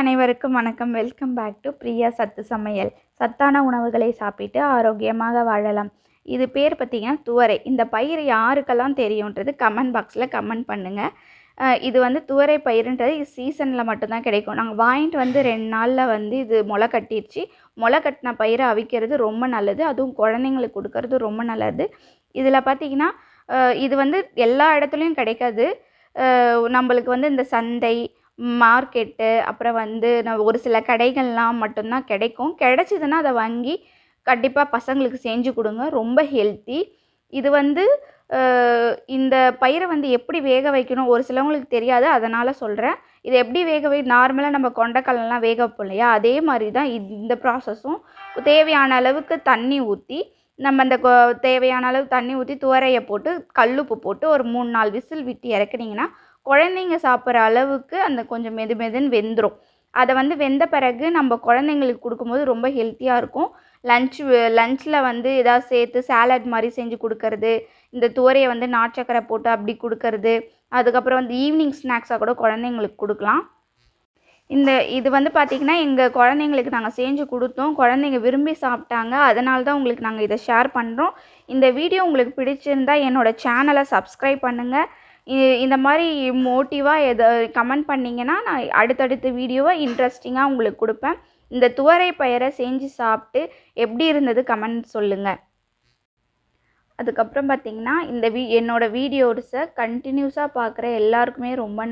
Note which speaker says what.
Speaker 1: அனைவருக்கும் வணக்கம். Welcome back to Priya சத்து சமையல். சத்தான உணவுகளை சாப்பிட்டு ஆரோக்கியமாக வாழலாம். இது பேர் பார்த்தீங்கன்னா துவரை. இந்த பயிர் யாருக்கெல்லாம் தெரியுன்றது கமெண்ட் பாக்ஸில் கமெண்ட் பண்ணுங்கள் இது வந்து துவரை பயிருன்றது இது சீசனில் மட்டும்தான் கிடைக்கும். நாங்கள் வாங்கிட்டு வந்து ரெண்டு நாளில் வந்து இது முளை கட்டிடுச்சு முளை கட்டின பயிரை அவிக்கிறது ரொம்ப நல்லது. அதுவும் குழந்தைங்களுக்கு கொடுக்கறது ரொம்ப நல்லது. இதில் பார்த்தீங்கன்னா இது வந்து எல்லா இடத்துலையும் கிடைக்காது. நம்மளுக்கு வந்து இந்த சந்தை மார்க்கெட்டு அப்புறம் வந்து நான் ஒரு சில கடைகள்லாம் மட்டும்தான் கிடைக்கும். கிடைச்சிதுன்னா அதை வாங்கி கண்டிப்பாக பசங்களுக்கு செஞ்சு கொடுங்க. ரொம்ப ஹெல்த்தி இது வந்து இந்த பயிரை வந்து எப்படி வேக வைக்கணும்? ஒரு சிலவங்களுக்கு தெரியாது. அதனால் சொல்கிறேன் இது எப்படி வேக வை நார்மலாக நம்ம கொண்டைக்கடலாம் வேக வைப்போம் இல்லையா? அதே மாதிரி தான் இது- இந்த ப்ராசஸும் தேவையான அளவுக்கு தண்ணி ஊற்றி நம்ம அந்த தேவையான அளவு தண்ணி ஊற்றி துவரையை போட்டு கல்லுப்பு போட்டு ஒரு மூணு நாலு விசில் விட்டு இறக்குனீங்கன்னா குழந்தைங்க சாப்பிட்ற அளவுக்கு அந்த கொஞ்சம் மெது மெதுன்னு வெந்துடும் அதை வந்து வெந்த பிறகு நம்ம குழந்தைங்களுக்கு கொடுக்கும்போது ரொம்ப ஹெல்த்தியாக இருக்கும். லன்ச் லன்ச்சில் வந்து ஏதாவது சேர்த்து சாலட் மாதிரி செஞ்சு கொடுக்கறது இந்த துவரையை வந்து நாட்சக்கரை போட்டு அப்படி கொடுக்கறது அதுக்கப்புறம் வந்து ஈவினிங் ஸ்நாக்ஸாக கூட குழந்தைங்களுக்கு கொடுக்கலாம். இந்த இது வந்து பார்த்திங்கன்னா எங்கள் குழந்தைங்களுக்கு நாங்கள் செஞ்சு கொடுத்தோம். குழந்தைங்க விரும்பி சாப்பிட்டாங்க. அதனால தான் உங்களுக்கு நாங்கள் இதை ஷேர் பண்ணுறோம் இந்த வீடியோ உங்களுக்கு பிடிச்சிருந்தா என்னோடய சேனலை சப்ஸ்கிரைப் பண்ணுங்கள் இந்த மாதிரி மோட்டிவாக எதை கமெண்ட் பண்ணிங்கன்னா நான் அடுத்தடுத்த வீடியோவை இன்ட்ரெஸ்டிங்காக உங்களுக்கு கொடுப்பேன். இந்த துவரை பயிரை செஞ்சு சாப்பிட்டு எப்படி இருந்தது கமெண்ட் சொல்லுங்கள் அதுக்கப்புறம் பார்த்தீங்கன்னா இந்த வீ என்னோடய வீடியோஸை கண்டினியூஸாக பார்க்குற எல்லாருக்குமே ரொம்ப நன்றி